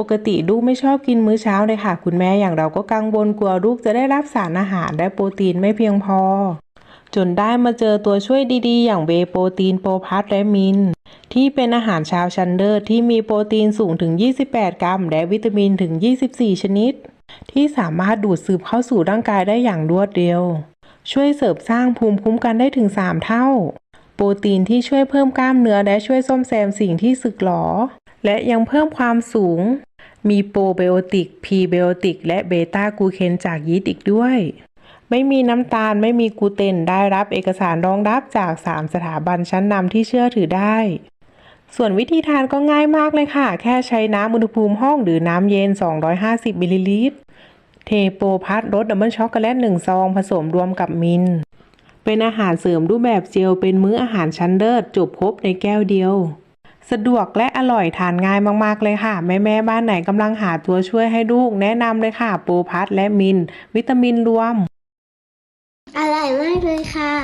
ปกติลูกไม่ชอบกินมื้อเช้าเลยค่ะ คุณแม่อย่างเราก็กังวลกลัวลูกจะได้รับสารอาหารและโปรตีนไม่เพียงพอ จนได้มาเจอตัวช่วยดีๆ อย่างเวโปรตีนโปรพัทและมิน ที่เป็นอาหารเช้าชั้นเลิศที่มีโปรตีนสูงถึง 28 กรัม และวิตามินถึง 24 ชนิด ที่สามารถดูดซึมเข้าสู่ร่างกายได้อย่างรวดเร็ว ช่วยเสริมสร้างภูมิคุ้มกันได้ถึง 3 เท่า โปรตีนที่ช่วยเพิ่มกล้ามเนื้อและช่วยซ่อมแซมสิ่งที่สึกหรอและยังเพิ่มความสูง มีโปรไบโอติก พรีไบโอติก และเบต้ากูเคนจากยีสต์อีกด้วย ไม่มีน้ำตาลไม่มีกลูเตนได้รับเอกสารรองรับจาก 3 สถาบันชั้นนำที่เชื่อถือได้ ส่วนวิธีทานก็ง่ายมากเลยค่ะ แค่ใช้น้ำอุณหภูมิห้องหรือน้ำเย็น 250มิลลิลิตร เทโปรพัดรสดับเบิลช็อกโกแลต1ซองผสมรวมกับมิน เป็นอาหารเสริมรูปแบบเจลเป็นมื้ออาหารชั้นเลิศจบครบในแก้วเดียว สะดวกและอร่อยทานง่ายมากๆเลยค่ะ แม่แม่ๆบ้านไหนกำลังหาตัวช่วยให้ลูกแนะนำเลยค่ะโปรพัดและมิน วิตามินรวม อร่อยมากเลยค่ะ